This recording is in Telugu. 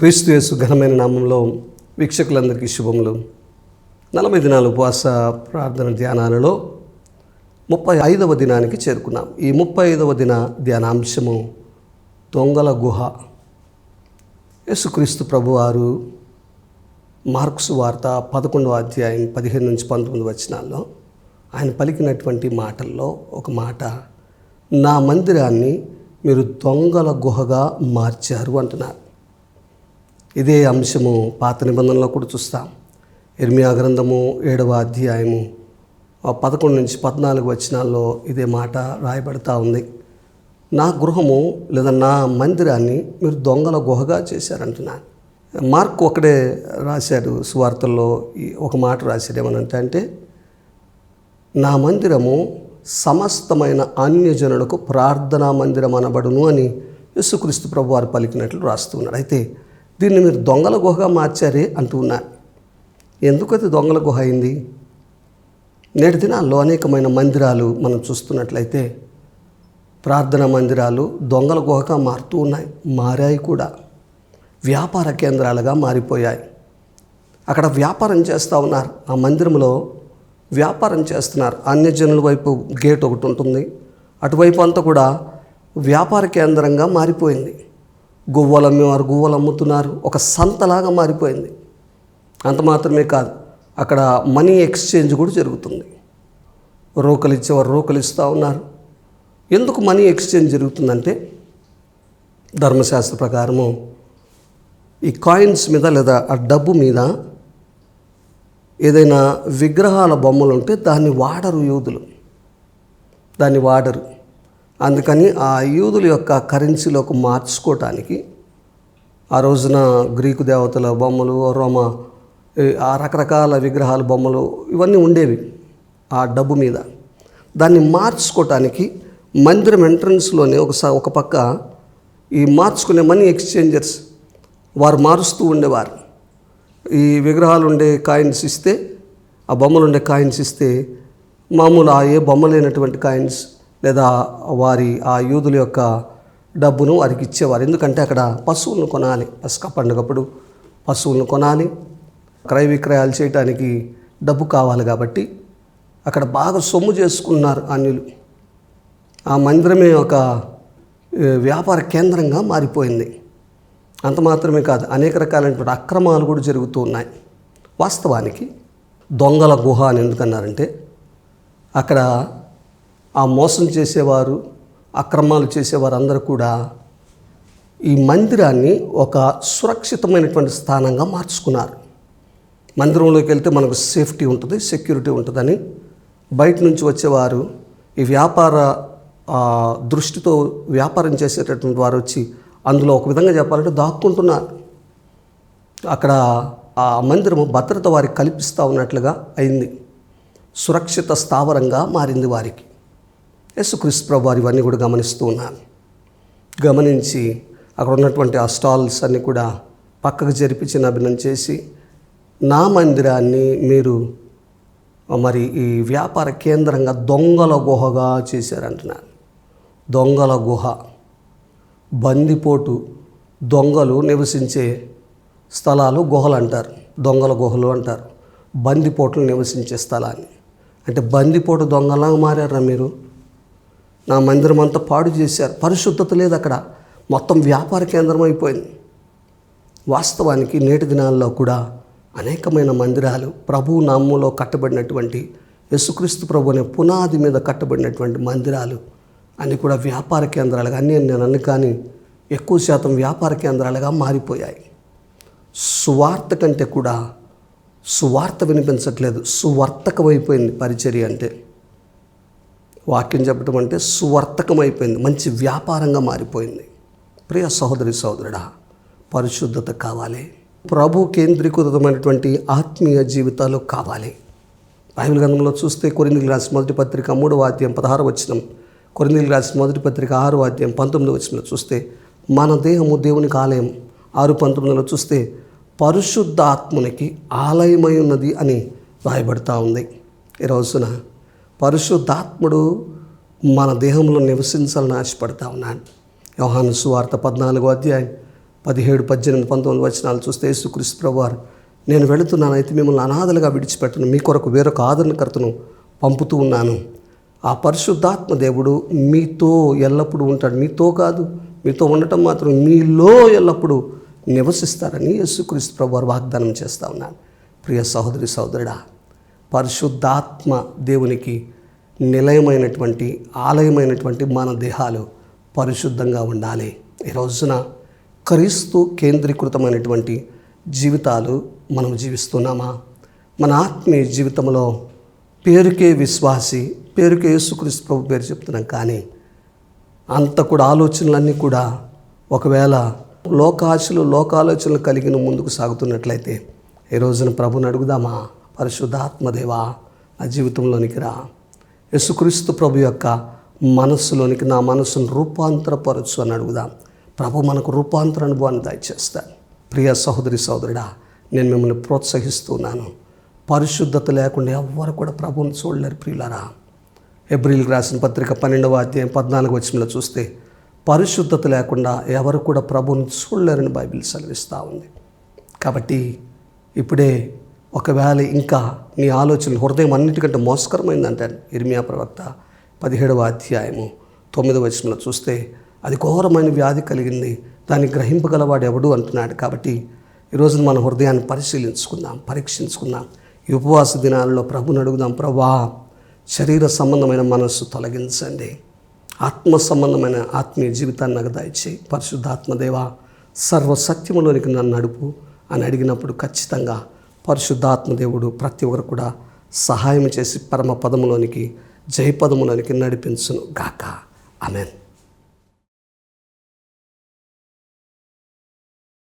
క్రీస్తు యేసు ఘనమైన నామంలో వీక్షకులందరికీ శుభములు. నలభై దినాల ఉపవాస ప్రార్థన ధ్యానాలలో ముప్పై ఐదవ దినానికి చేరుకున్నాం. ఈ ముప్పై ఐదవ దిన ధ్యానాంశము దొంగల గుహ. యేసుక్రీస్తు ప్రభువారు మార్క్స్ వార్త పదకొండవ అధ్యాయం పదిహేను నుంచి పంతొమ్మిది వచనాల్లో ఆయన పలికినటువంటి మాటల్లో ఒక మాట నా మందిరాన్ని మీరు దొంగల గుహగా మార్చారు అంటున్నారు. ఇదే అంశము పాత నిబంధనలో కూడా చూస్తాం. ఇర్మియా గ్రంథము ఏడవ అధ్యాయము ఆ పదకొండు నుంచి పద్నాలుగు వచనాల్లో ఇదే మాట రాయబడతా ఉంది. నా గృహము లేదా నా మందిరాన్ని మీరు దొంగల గుహగా చేశారంటున్నాను. మార్క్ ఒకడే రాశాడు సువార్తల్లో ఈ ఒక మాట రాశాడు ఏమనంటే అంటే నా మందిరము సమస్తమైన అన్యజనులకు ప్రార్థనా మందిరం అనబడును అని యేసుక్రీస్తు ప్రభు వారు పలికినట్లు రాస్తున్నాడు అయితే దీన్ని మీరు దొంగల గుహగా మార్చారే అంటూ ఉన్నారు ఎందుకు అది దొంగల గుహ అయింది? నేటి దినాల్లో అనేకమైన మందిరాలు మనం చూస్తున్నట్లయితే ప్రార్థనా మందిరాలు దొంగల గుహగా మారుతూ ఉన్నాయి మారాయి కూడా. వ్యాపార కేంద్రాలుగా మారిపోయాయి. అక్కడ వ్యాపారం చేస్తూ ఉన్నారు. ఆ మందిరంలో వ్యాపారం చేస్తున్నారు. అన్యజనుల వైపు గేట్ ఒకటి ఉంటుంది. అటువైపు అంతా కూడా వ్యాపార కేంద్రంగా మారిపోయింది. గువ్వలు అమ్మేవారు గువ్వలు అమ్ముతున్నారు. ఒక సంతలాగా మారిపోయింది. అంత మాత్రమే కాదు అక్కడ మనీ ఎక్స్చేంజ్ కూడా జరుగుతుంది. రోకలు ఇచ్చేవారు రోకలు ఇస్తూ ఉన్నారు. ఎందుకు మనీ ఎక్స్చేంజ్ జరుగుతుందంటే ధర్మశాస్త్ర ప్రకారము ఈ కాయిన్స్ మీద లేదా ఆ డబ్బు మీద ఏదైనా విగ్రహాల బొమ్మలు ఉంటే దాన్ని వాడరు యూదులు దాన్ని వాడరు. అందుకని ఆ యూదుల యొక్క కరెన్సీలోకి మార్చుకోవటానికి ఆ రోజున గ్రీకు దేవతల బొమ్మలు రోమ ఆ రకరకాల విగ్రహాల బొమ్మలు ఇవన్నీ ఉండేవి ఆ డబ్బు మీద. దాన్ని మార్చుకోవటానికి మందిరం ఎంట్రన్స్లోనే ఒక ఒక పక్క ఈ మార్చుకునే మనీ ఎక్స్చేంజర్స్ వారు మారుస్తూ ఉండేవారు. ఈ విగ్రహాలు ఉండే కాయిన్స్ ఇస్తే ఆ బొమ్మలు ఉండే కాయిన్స్ ఇస్తే మామూలు ఆ ఏ బొమ్మ లేనటువంటి కాయిన్స్ లేదా వారి ఆ యూదుల యొక్క డబ్బును వారికి ఇచ్చేవారు. ఎందుకంటే అక్కడ పశువులను కొనాలి. పసుక పండుగప్పుడు పశువులను కొనాలి. క్రయ విక్రయాలు చేయడానికి డబ్బు కావాలి కాబట్టి అక్కడ బాగా సొమ్ము చేసుకున్నారు అన్యులు. ఆ మందిరమే ఒక వ్యాపార కేంద్రంగా మారిపోయింది. అంత మాత్రమే కాదు అనేక రకాలైనటువంటి అక్రమాలు కూడా జరుగుతూ ఉన్నాయి. వాస్తవానికి దొంగల గుహ అని ఎందుకన్నారంటే అక్కడ ఆ మోసం చేసేవారు అక్రమాలు చేసేవారు అందరూ కూడా ఈ మందిరాన్ని ఒక సురక్షితమైనటువంటి స్థానంగా మార్చుకున్నారు. మందిరంలోకి వెళ్తే మనకు సేఫ్టీ ఉంటుంది సెక్యూరిటీ ఉంటుందని బయట నుంచి వచ్చేవారు ఈ వ్యాపార దృష్టితో వ్యాపారం చేసేటటువంటి వారు వచ్చి అందులో ఒక విధంగా చెప్పాలంటే దాక్కుంటున్నారు. అక్కడ ఆ మందిరము భద్రత వారికి కల్పిస్తూ ఉన్నట్లుగా అయింది. సురక్షిత స్థావరంగా మారింది వారికి. యేసుక్రీస్తు ప్రభు వారు ఇవన్నీ కూడా గమనిస్తూ ఉన్నాను. గమనించి అక్కడ ఉన్నటువంటి ఆ స్టాల్స్ అన్నీ కూడా పక్కకు జరిపించి చిన్నభిన్నం చేసి నా మందిరాన్ని మీరు మరి ఈ వ్యాపార కేంద్రంగా దొంగల గుహగా చేశారంటున్నాను దొంగల గుహ బందిపోటు దొంగలు నివసించే స్థలాలు గుహలు అంటారు. దొంగల గుహలు అంటారు. బందిపోట్లు నివసించే స్థలాన్ని. అంటే బందిపోటు దొంగలాగా మారారా మీరు? నా మందిరం అంతా పాడు చేశారు. పరిశుద్ధత లేదు అక్కడ. మొత్తం వ్యాపార కేంద్రం అయిపోయింది. వాస్తవానికి నేటి దినాల్లో కూడా అనేకమైన మందిరాలు ప్రభు నామంలో కట్టబడినటువంటి యేసుక్రీస్తు ప్రభు అనే పునాది మీద కట్టబడినటువంటి మందిరాలు అన్నీ కూడా వ్యాపార కేంద్రాలుగా అన్నీ నేను అన్ని కానీ ఎక్కువ శాతం వ్యాపార కేంద్రాలుగా మారిపోయాయి. సువార్త కంటే కూడా సువార్త వినిపించట్లేదు. సువర్తకమైపోయింది పరిచర్య అంటే. వాక్యం చెప్పడం అంటే సువర్తకం అయిపోయింది మంచి వ్యాపారంగా మారిపోయింది. ప్రియ సహోదరి సహోదరుడా పరిశుద్ధత కావాలి. ప్రభు కేంద్రీకృతమైనటువంటి ఆత్మీయ జీవితాలు కావాలి. బైబిల్ గ్రంథంలో చూస్తే కొరిందులు రాసిన మొదటి పత్రిక మూడవ వాద్యం పదహారు వచ్చిన కొరిందులు రాసిన మొదటి పత్రిక ఆరు వాద్యం పంతొమ్మిది వచ్చిన చూస్తే మన దేహము దేవునికి ఆలయం. ఆరు పంతొమ్మిదిలో చూస్తే పరిశుద్ధాత్మునికి ఆలయమై ఉన్నది అని రాయబడతా ఉంది. ఈ రోజున పరిశుద్ధాత్ముడు మన దేహంలో నివసించాలని ఆశపడతా ఉన్నాను యోహాను సువార్త పద్నాలుగో అధ్యాయం పదిహేడు పద్దెనిమిది పంతొమ్మిది వచనాలు చూస్తే యేసుక్రీస్తు ప్రభువారు నేను వెళుతున్నాను అయితే మిమ్మల్ని అనాథలుగా విడిచిపెట్టను. మీ కొరకు వేరొక ఆదరణకర్తను పంపుతూ ఉన్నాను. ఆ పరిశుద్ధాత్మ దేవుడు మీతో ఎల్లప్పుడూ ఉంటాడు. మీతో కాదు మీతో ఉండటం మాత్రం మీలో ఎల్లప్పుడూ నివసిస్తారని యేసుక్రీస్తు ప్రభువారు వాగ్దానం చేస్తూ ఉన్నాను ప్రియ సహోదరి సహోదరుడా పరిశుద్ధాత్మ దేవునికి నిలయమైనటువంటి ఆలయమైనటువంటి మన దేహాలు పరిశుద్ధంగా ఉండాలి. ఈ రోజున క్రీస్తు కేంద్రీకృతమైనటువంటి జీవితాలు మనం జీవిస్తున్నామా? మన ఆత్మీయ జీవితంలో పేరుకే విశ్వాసి పేరుకే యేసుక్రీస్తు ప్రభు పేరు చెప్తున్నాం కానీ అంత కూడా ఆలోచనలన్నీ కూడా ఒకవేళ లోకాశలు లోకాలోచనలు కలిగిన ముందుకు సాగుతున్నట్లయితే ఈ రోజున ప్రభుని అడుగుదామా? పరిశుద్ధాత్మదేవా నా జీవితంలోనికి రా. యేసుక్రీస్తు ప్రభు యొక్క మనస్సులోనికి నా మనస్సును రూపాంతరపరచు అని అడుగుదాం. ప్రభు మనకు రూపాంతర అనుభవాన్ని దయచేస్తాను ప్రియ సహోదరి సహోదరుడా నేను మిమ్మల్ని ప్రోత్సహిస్తున్నాను. పరిశుద్ధత లేకుండా ఎవ్వరు కూడా ప్రభువుని చూడలేరు ప్రియులరా. ఏప్రిల్ రాసిన పత్రిక పన్నెండవ అధ్యాయం పద్నాలుగు వచ్చినలో చూస్తే పరిశుద్ధత లేకుండా ఎవరు కూడా ప్రభువుని చూడలేరని బైబిల్ సెలవిస్తూ ఉంది. కాబట్టి ఇప్పుడే ఒకవేళ ఇంకా నీ ఆలోచన హృదయం అన్నిటికంటే మోసకరమైందంటారు ఇర్మియా ప్రవక్త పదిహేడవ అధ్యాయము తొమ్మిదవ వచనంలో చూస్తే అది ఘోరమైన వ్యాధి కలిగింది దాన్ని గ్రహింపగలవాడు ఎవడు అంటున్నాడు కాబట్టి ఈరోజు మన హృదయాన్ని పరిశీలించుకుందాం పరీక్షించుకుందాం. ఈ ఉపవాస దినాలలో ప్రభుని అడుగుదాం ప్రభా శరీర సంబంధమైన మనస్సు తొలగించండి. ఆత్మ సంబంధమైన ఆత్మీయ జీవితాన్ని నాకు దయచేయి. పరిశుద్ధాత్మదేవ సర్వసత్యములోనికి నన్ను నడుపు అని అడిగినప్పుడు ఖచ్చితంగా పరిశుద్ధాత్మదేవుడు ప్రతి ఒక్కరు కూడా సహాయం చేసి పరమ పదములోనికి జయపదములోనికి నడిపించును గాక ఆమెన్.